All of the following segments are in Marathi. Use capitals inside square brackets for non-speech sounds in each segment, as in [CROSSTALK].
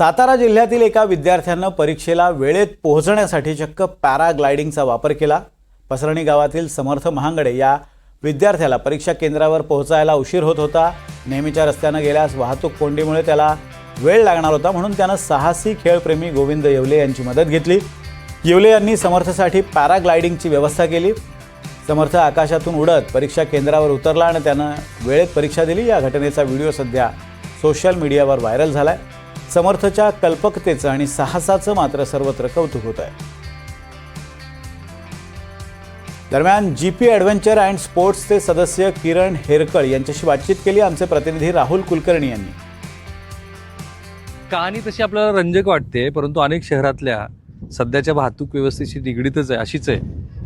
सातारा जिल्ह्यातील एका विद्यार्थ्यानं परीक्षेला वेळेत पोहोचण्यासाठी चक्क पॅराग्लायडिंगचा वापर केला. पसरणी गावातील समर्थ महांगडे या विद्यार्थ्याला परीक्षा केंद्रावर पोहोचायला उशीर होत होता. नेहमीच्या रस्त्यानं गेल्यास वाहतूक कोंडीमुळे त्याला वेळ लागणार होता म्हणून त्यानं साहसी खेळप्रेमी गोविंद येवले यांची मदत घेतली. येवले यांनी समर्थसाठी पॅराग्लायडिंगची व्यवस्था केली. समर्थ आकाशातून उडत परीक्षा केंद्रावर उतरला आणि त्यानं वेळेत परीक्षा दिली. या घटनेचा व्हिडिओ सध्या सोशल मीडियावर व्हायरल झाला आहे समर्थच्या कल्पकतेचं आणि साहसाचं मात्र सर्वत्र कौतुक होत आहे दरम्यान जी पी ॲडव्हेंचर अँड स्पोर्ट्सचे सदस्य किरण हेरकळ यांच्याशी बातचीत केली. आमचे प्रतिनिधी राहुल कुलकर्णी यांनी. कहाणी तशी आपल्याला रंजक वाटते परंतु अनेक शहरातल्या सध्याच्या वाहतूक व्यवस्थेशी निगडीतच आहे अशीच आहे.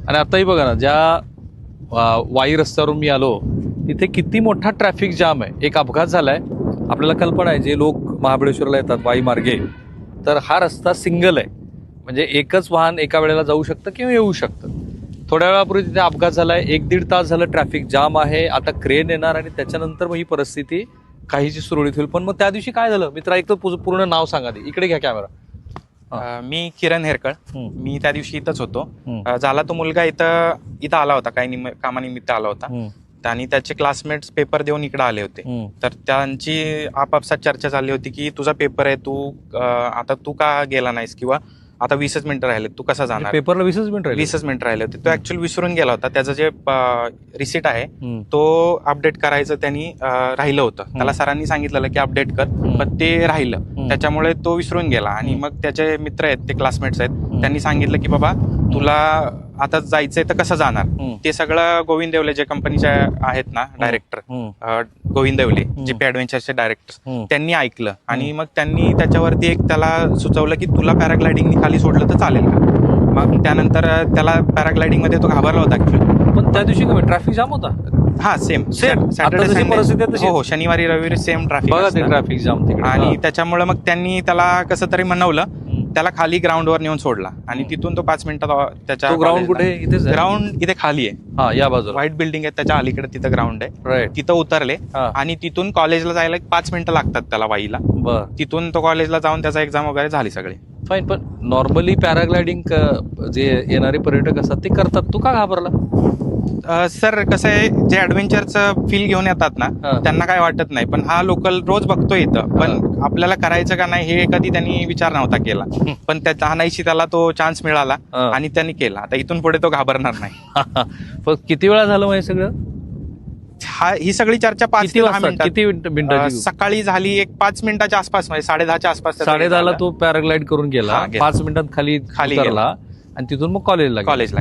आणि आताही बघा ना ज्या वाई रस्त्यावरून मी आलो तिथे किती मोठा ट्रॅफिक जाम आहे. एक अपघात झालाय. आपल्याला कल्पना आहे जे लोक महाबळेश्वरला येतात वाई मार्गे तर हा रस्ता सिंगल आहे. म्हणजे एकच वाहन एका वेळेला जाऊ शकतं किंवा येऊ शकतं. थोड्या वेळापूर्वी तिथे अपघात झालाय. एक दीड तास झालं ट्रॅफिक जाम आहे. आता क्रेन येणार आणि त्याच्यानंतर मग ही परिस्थिती काहीशी सुरळीत होईल. पण मग त्या दिवशी काय झालं? मित्रा एक तर पूर्ण नाव सांगा दे इकडे घ्या कॅमेरा मी किरण हेरकळ. मी त्या दिवशी इथंच होतो. झाला तो मुलगा इथं इथं आला होता. काही निम कामानिमित्त आला होता. आणि त्याचे क्लासमेट्स पेपर देऊन इकडे आले होते. तर त्यांची आपापसात चर्चा झाली होती की तुझा पेपर आहे तू आता तू का गेला नाहीस? किंवा आता वीसच मिनिटं राहिले तू कसा जाणार? पेपरला वीसच मिनिट राहिले. वीसच मिनिटं राहिले होते. तो ऍक्च्युअली विसरून गेला होता. त्याचं जे रिसिट आहे तो अपडेट करायचं त्यांनी राहिलं होतं. त्याला सरांनी सांगितलेलं की अपडेट कर. पण ते राहिलं. त्याच्यामुळे तो विसरून गेला. आणि मग त्याचे मित्र आहेत ते क्लासमेट्स आहेत त्यांनी सांगितलं की बाबा तुला आता जायचंय तर कसं जाणार? ते सगळं गोविंद देवले जे कंपनीचे आहेत ना डायरेक्टर गोविंद देवले जीपी ऍडव्हेंचरचे डायरेक्टर. त्यांनी ऐकलं. आणि मग त्यांनी त्याच्यावरती एक त्याला सुचवलं की तुला पॅराग्लायडिंगनी खाली सोडलं तर चालेल का मग त्यानंतर त्याला पॅराग्लायडिंगमध्ये तो घाबरला होता पण त्या दिवशी ट्रॅफिक जाम होता? हा सेम आहे तशी. हो शनिवारी रविवारी सेम ट्रॅफिक ट्रॅफिक जाम आणि त्याच्यामुळे मग त्यांनी त्याला कसं तरी म्हणवलं. त्याला खाली ग्राउंडवर नेऊन सोडला. आणि. तिथून तो पाच मिनिटात त्याच्या तो ग्राउंड कुठे? आहे? इथेच आहे? ग्राउंड इथे खाली आहे. हा या बाजूला. व्हाईट बिल्डिंग आहे त्याच्या अलीकडे तिथं ग्राउंड आहे. राईट तिथं उतरले. हा. आणि तिथून कॉलेजला जायला एक पाच मिनिटं लागतात त्याला वाईला. बर. तिथून तो कॉलेजला जाऊन त्याचा एक्झाम वगैरे झाली सगळी. फाईन पण नॉर्मली पॅराग्लायडिंग जे येणारे पर्यटक असतात ते करतात. तू का घाबरला? सर कसं आहे जे ऍडव्हेंचरचं फील घेऊन येतात ना हा. त्यांना काय वाटत नाही. पण हा लोकल रोज बघतो इथं. पण आपल्याला करायचं का नाही हे कधी त्यांनी विचार नव्हता केला. पण त्या आणायची त्याला तो चान्स मिळाला हा. आणि त्यांनी केला. आता इथून पुढे तो घाबरणार नाही. [LAUGHS] पण किती वेळा झालं हे सगळं? हा ही सगळी चर्चा पाच किती ते दहा वाजता? मिनिटात. किती मिनिट- अं, मिनिटाची सकाळी झाली एक पाच मिनिटाच्या आसपास म्हणजे साडे दहाच्या आसपास साडे दहाला. तो पॅराग्लाइड करून गेला. हा, गेला. पाच मिनिटात खाली खाली उतरला आणि तिथून मग कॉलेजला गेला. कॉलेजला